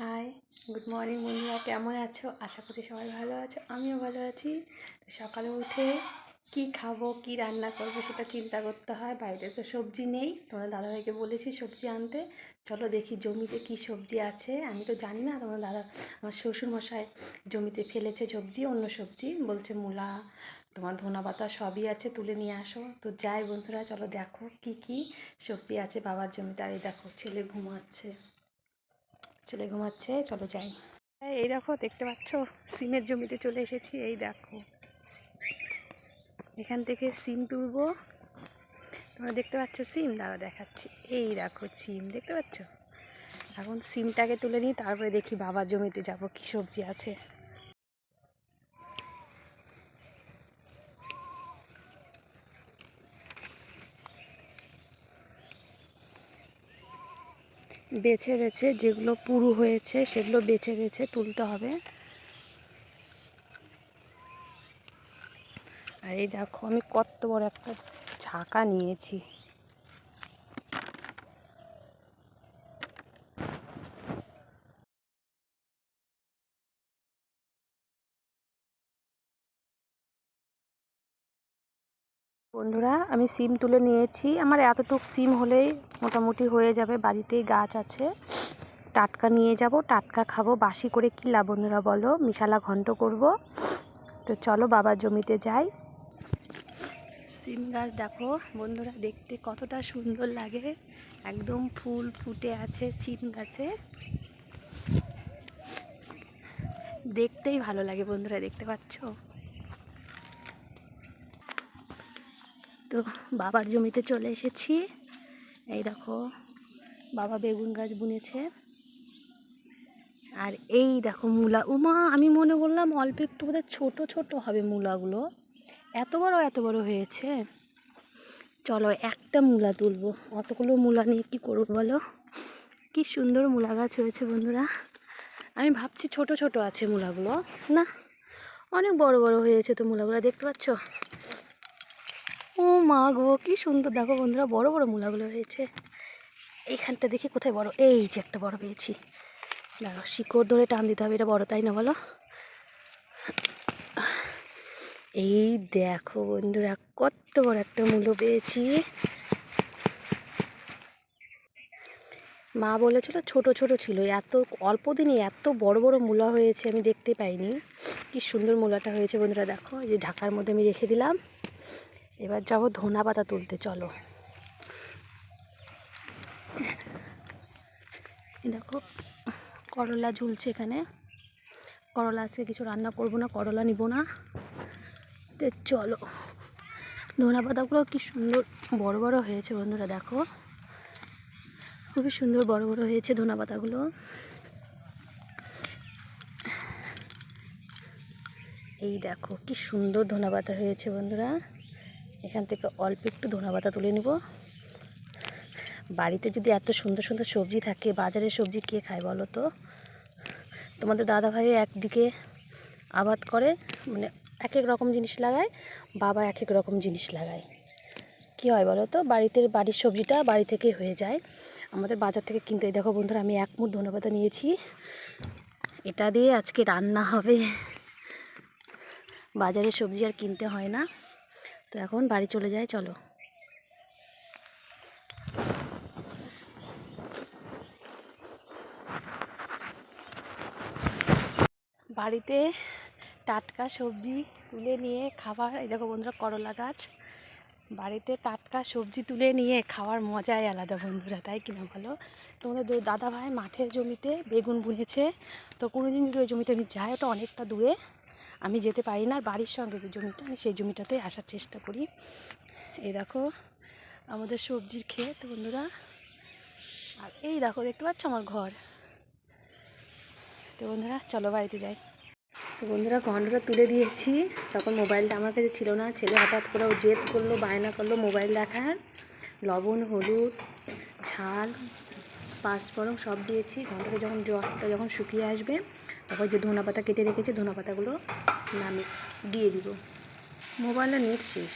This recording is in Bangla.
হাই গুড মর্নিং বন্ধুরা কেমন আছো? আশা করছি সবাই ভালো আছো। আমিও ভালো আছি। সকালে উঠে কি খাব, কি রান্না করব সেটা চিন্তা করতে হয়। বাড়িতে তো সবজি নেই। তোমার দাদাভাইকে বলেছি সবজি আনতে। চলো দেখি জমিতে কি সবজি আছে। আমি তো জানি না, তোমার দাদা, আমার শ্বশুরমশাই জমিতে ফেলেছে সবজি, অন্য সবজি। বলছে মূলা, তোমার ধনা পাতা সবই আছে, তুলে নিয়ে আসো। তো যাই বন্ধুরা, চলো দেখো কি কি সবজি আছে বাবার জমিতে। আর দেখো, ছেলে ঘুমাচ্ছে। ছেলে ঘুমাচ্ছে, চলো যাই। এই দেখো, দেখতে পাচ্ছ? সিমের জমিতে চলে এসেছি, এই দেখো। এখান থেকে সিম তুলব। তোমরা দেখতে পাচ্ছ সিম? দাঁড়া দেখাচ্ছি। এই দেখো সিম, দেখতে পাচ্ছ? এখন সিমটাকে তুলে নিই, তারপরে দেখি বাবার জমিতে যাব, কি সবজি আছে। বেছে বেছে যেগুলো পুরু হয়েছে সেগুলো বেছে বেছে তুলতে হবে। আর এই দেখো আমি কত বড় একটা ঝাঁকা নিয়েছি। বন্ধুরা, আমি সিম তুলে নিয়েছি। আমার এতটুক সিম হলেই মোটামুটি হয়ে যাবে। বাড়িতেই গাছ আছে। টাটকা নিয়ে যাব। টাটকা খাব। বাসি করে কী লাভ বন্ধুরা বলো? মিশালা ঘন্ট করব। তো চলো বাবার জমিতে যাই। সিম গাছ দেখো বন্ধুরা, দেখতে কতটা সুন্দর লাগে। একদম ফুল ফুটে আছে সিম গাছে। দেখতেই ভালো লাগে বন্ধুরা, দেখতে পাচ্ছ? তো বাবার জমিতে চলে এসেছি। এই দেখো, বাবা বেগুন গাছ বুনেছে। আর এই দেখো মূলা। উমা, আমি মনে করলাম অল্প একটু বোধহয় ছোটো ছোটো হবে মূলাগুলো। এত বড় এত বড় হয়েছে। চলো একটা মূলা তুলবো। অতগুলো মূলা নিয়ে কী করব বলো? কি সুন্দর মূলা গাছ হয়েছে বন্ধুরা। আমি ভাবছি ছোট ছোট আছে মূলাগুলো। না, অনেক বড় বড় হয়েছে তো মূলাগুলো। দেখতে পাচ্ছ? ও মা গো, কি সুন্দর। দেখো বন্ধুরা, বড় বড় মূলাগুলো হয়েছে। এইখানটা দেখি কোথায় বড়। এই যে একটা বড় পেয়েছি। দেখো শিকড় ধরে টান দিতে হবে, এটা বড়, তাই না বলো? এই দেখো বন্ধুরা, কত বড় একটা মূলো পেয়েছি। মা বলেছিল ছোট ছোট ছিল। এত অল্প দিনে এত বড় বড় মূলা হয়েছে, আমি দেখতে পাইনি। কি সুন্দর মূলাটা হয়েছে বন্ধুরা, দেখো। যে ঢাকার মধ্যে আমি রেখে দিলাম। এবার যাব ধনা পাতা তুলতে, চলো। দেখো, করলা ঝুলছে এখানে। করলা আজকে কিছু রান্না করব না, করলা নিব না। তো চলো। ধনা পাতাগুলো কি সুন্দর বড় বড় হয়েছে বন্ধুরা, দেখো। খুবই সুন্দর বড় বড় হয়েছে ধনা পাতাগুলো। এই দেখো, কি সুন্দর ধনা পাতা হয়েছে বন্ধুরা। এখান থেকে অল্প একটু ধনা পাতা তুলে নেব। বাড়িতে যদি এত সুন্দর সুন্দর সবজি থাকে, বাজারের সবজি কে খায় বলো তো? তোমাদের দাদাভাই একদিকে আবাদ করে মানে এক এক রকম জিনিস লাগায়, বাবা এক এক রকম জিনিস লাগায়। কী হয় বলো তো? বাড়িতে, বাড়ির সবজিটা বাড়ি থেকে হয়ে যায়। আমাদের বাজার থেকে কিনতে দেখো বন্ধুরা, আমি এক মুঠ ধনেপাতা নিয়েছি। এটা দিয়ে আজকে রান্না হবে। বাজারের সবজি আর কিনতে হয় না। তো এখন বাড়ি চলে যায় চলো। বাড়িতে টাটকা সবজি তুলে নিয়ে খাবার এই দেখো বন্ধুরা করলা গাছ। বাড়িতে টাটকা সবজি তুলে নিয়ে খাওয়ার মজাই আলাদা বন্ধুরা, তাই কিনা বলো? তোমাদের দাদা ভাই মাঠের জমিতে বেগুন বুনেছে, তো কোনো দিন যদি ওই জমিতে আমি যাই, ওটা অনেকটা দূরে। আমি যেতে পারি না, আর বাড়ির সঙ্গে জমিটা, আমি সেই জমিটাতে আসার চেষ্টা করি। এই দেখো, আমাদের সবজির ক্ষেত বন্ধুরা। আর এই দেখো, দেখতে পাচ্ছ আমার ঘর? তো বন্ধুরা, চলো বাড়িতে যাই। তো বন্ধুরা, ঘন্টাটা তুলে দিয়েছি। তখন মোবাইলটা আমার কাছে ছিল না। ছেলে হঠাৎ করে ও জেদ করল, বায়না করল মোবাইল দেখার। লবণ, হলুদ, ঝাল পাঁচফোড়ন সব দিয়েছি। ঘন্টাতে যখন জলটা যখন শুকিয়ে আসবে, তারপর যে ধনা পাতা কেটে রেখেছি, ধনা পাতাগুলো নামে দিয়ে দিব। মোবাইলের নেট শেষ।